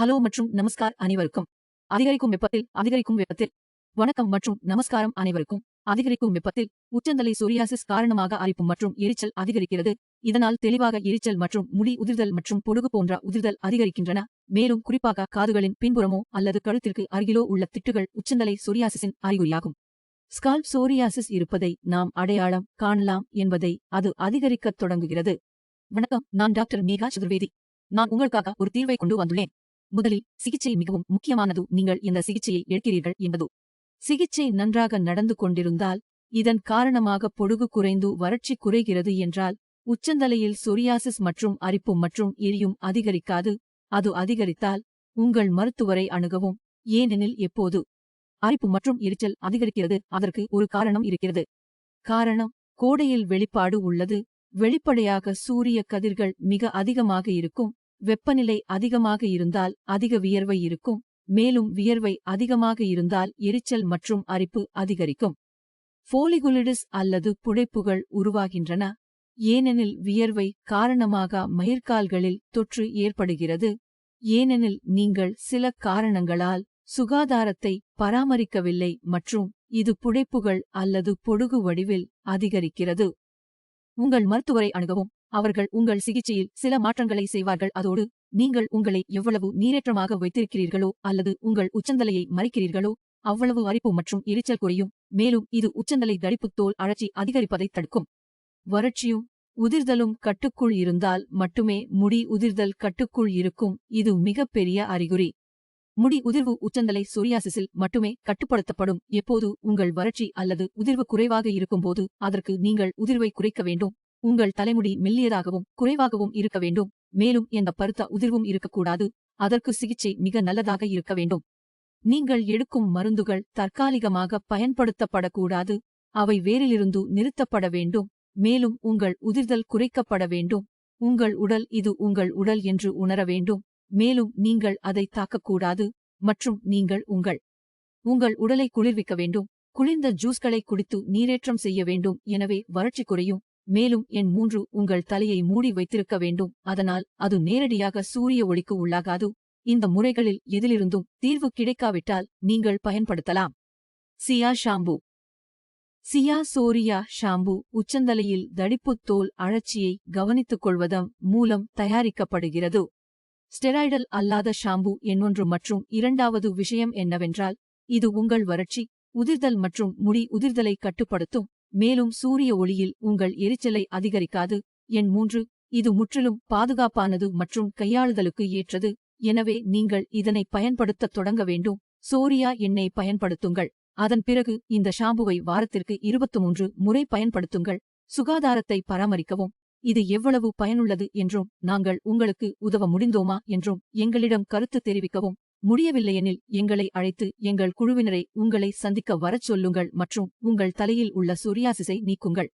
Hello மற்றும் நமஸ்கார் அனைவருக்கும். அதிகரிக்கும் வெப்பத்தில் அதிகரிக்கும் வெப்பத்தில். வணக்கம் மற்றும் நமஸ்காரம் அனைவருக்கும். அதிகரிக்கும் வெப்பத்தில் உச்சந்தலை சொரியாசிஸ் காரணமாக அரிப்பு மற்றும் எரிச்சல் அதிகரிக்கிறது. இதனால் தெளிவாக எரிச்சல் மற்றும் முடி உதிர்தல் மற்றும் பொடுகு போன்ற உதிர்தல் அதிகரிக்கின்றன. மேலும் குறிப்பாக காதுகளின் பின்புறமோ அல்லது கழுத்திற்கு அருகிலோ உள்ள திட்டுகள் உச்சந்தலை சோரியாசிஸின் அறிகுறியாகும். ஸ்கால்ப் சோரியாசிஸ் இருப்பதை நாம் அடையாளம் காணலாம் என்பதை அது அதிகரிக்கத் தொடங்குகிறது. வணக்கம் நான் டாக்டர் மேகா சதுர்வேதி. நான் உங்களுக்காக ஒரு தீர்வை கொண்டு வந்துள்ளேன். முதலில் சிகிச்சை மிகவும் முக்கியமானது. நீங்கள் இந்த சிகிச்சையை எடுக்கிறீர்கள் என்பது. சிகிச்சை நன்றாக நடந்து கொண்டிருந்தால் இதன் காரணமாக பொடுகு குறைந்து வறட்சி குறைகிறது என்றால் உச்சந்தலையில் சொரியாசிஸ் மற்றும் அரிப்பு மற்றும் எரியும் அதிகரிக்காது. அது அதிகரித்தால் உங்கள் மருத்துவரை அணுகவும். ஏனெனில் எப்போது அரிப்பு மற்றும் எரிச்சல் அதிகரிக்கிறது அதற்கு ஒரு காரணம் இருக்கிறது. காரணம் கோடையில் வெளிப்பாடு உள்ளது. வெளிப்படையாக சூரிய கதிர்கள் மிக அதிகமாக இருக்கும். வெப்பநிலை அதிகமாக இருந்தால் அதிக வியர்வை இருக்கும் மேலும் வியர்வை அதிகமாக இருந்தால் எரிச்சல் மற்றும் அரிப்பு அதிகரிக்கும். ஃபோலிகுலிடிஸ் அல்லது புடைப்புகள் உருவாகின்றன ஏனெனில் வியர்வை காரணமாக மயிர்கால்களில் தொற்று ஏற்படுகிறது. ஏனெனில் நீங்கள் சில காரணங்களால் சுகாதாரத்தை பராமரிக்கவில்லை மற்றும் இது புடைப்புகள் அல்லது பொடுகு வடிவில் அதிகரிக்கிறது. உங்கள் மருத்துவரை அணுகவும். அவர்கள் உங்கள் சிகிச்சையில் சில மாற்றங்களை செய்வார்கள். அதோடு நீங்கள் உங்களை எவ்வளவு நீரேற்றமாக வைத்திருக்கிறீர்களோ அல்லது உங்கள் உச்சந்தலையை மறைக்கிறீர்களோ அவ்வளவு அரிப்பு மற்றும் எரிச்சல் குறையும். மேலும் இது உச்சந்தலை தடிப்பு தோல் அழற்சி அதிகரிப்பதை தடுக்கும். வறட்சியும் உதிர்தலும் கட்டுக்குள் இருந்தால் மட்டுமே முடி உதிர்தல் கட்டுக்குள் இருக்கும். இது மிகப்பெரிய அறிகுறி. முடி உதிர்வு உச்சந்தலை சோரியாசிஸில் மட்டுமே கட்டுப்படுத்தப்படும். எப்போது உங்கள் வறட்சி அல்லது உதிர்வு குறைவாக இருக்கும்போது அதற்கு நீங்கள் உதிர்வை குறைக்க வேண்டும். உங்கள் தலைமுடி மெல்லியதாகவும் குறைவாகவும் இருக்க வேண்டும். மேலும் எந்த பருத்த உதிர்வும் இருக்கக்கூடாது. அதற்கு சிகிச்சை மிக நல்லதாக இருக்க வேண்டும். நீங்கள் எடுக்கும் மருந்துகள் தற்காலிகமாக பயன்படுத்தப்படக்கூடாது. அவை வேரிலிருந்து நிறுத்தப்பட வேண்டும். மேலும் உங்கள் உதிர்தல் குறைக்கப்பட வேண்டும். உங்கள் உடல் இது உங்கள் உடல் என்று உணர வேண்டும். மேலும் நீங்கள் அதை தாக்கக்கூடாது. மற்றும் நீங்கள் உங்கள் உங்கள் உடலை குளிர்விக்க வேண்டும். குளிர்ந்த ஜூஸ்களை குடித்து நீரேற்றம் செய்ய வேண்டும். எனவே வறட்சி குறையும். மேலும் எண் மூன்று உங்கள் தலையை மூடி வைத்திருக்க வேண்டும். அதனால் அது நேரடியாக சூரிய ஒளிக்கு உள்ளாகாது. இந்த முறைகளில் எதிலிருந்தும் தீர்வு கிடைக்காவிட்டால் நீங்கள் பயன்படுத்தலாம். சியா ஷாம்பு. சியா சோரியா ஷாம்பு உச்சந்தலையில் தடிப்புத் தோல் அழற்சியை கவனித்துக் கொள்வதன் மூலம் தயாரிக்கப்படுகிறது. ஸ்டெராய்டல் அல்லாத ஷாம்பு என்னொன்று மற்றும் இரண்டாவது விஷயம் என்னவென்றால் இது உங்கள் வறட்சி உதிர்தல் மற்றும் முடி உதிர்தலை கட்டுப்படுத்தும். மேலும் சூரிய ஒளியில் உங்கள் எரிச்சலை அதிகரிக்காது. எண் மூன்று இது முற்றிலும் பாதுகாப்பானது மற்றும் கையாளுதலுக்கு ஏற்றது. எனவே நீங்கள் இதனை பயன்படுத்தத் தொடங்க வேண்டும். சோரியா எண்ணெய் பயன்படுத்துங்கள். அதன் பிறகு இந்த ஷாம்புவை வாரத்திற்கு இருபத்து மூன்று முறை பயன்படுத்துங்கள். சுகாதாரத்தை பராமரிக்கவும். இது எவ்வளவு பயனுள்ளது என்றும் நாங்கள் உங்களுக்கு உதவ முடிந்தோமா என்றும் எங்களிடம் கருத்து தெரிவிக்கவும். முடியவில்லையெனில் எங்களை அழைத்து எங்கள் குழுவினரை உங்களை சந்திக்க வரச் சொல்லுங்கள் மற்றும் உங்கள் தலையில் உள்ள சொரியாசிஸை நீக்குங்கள்.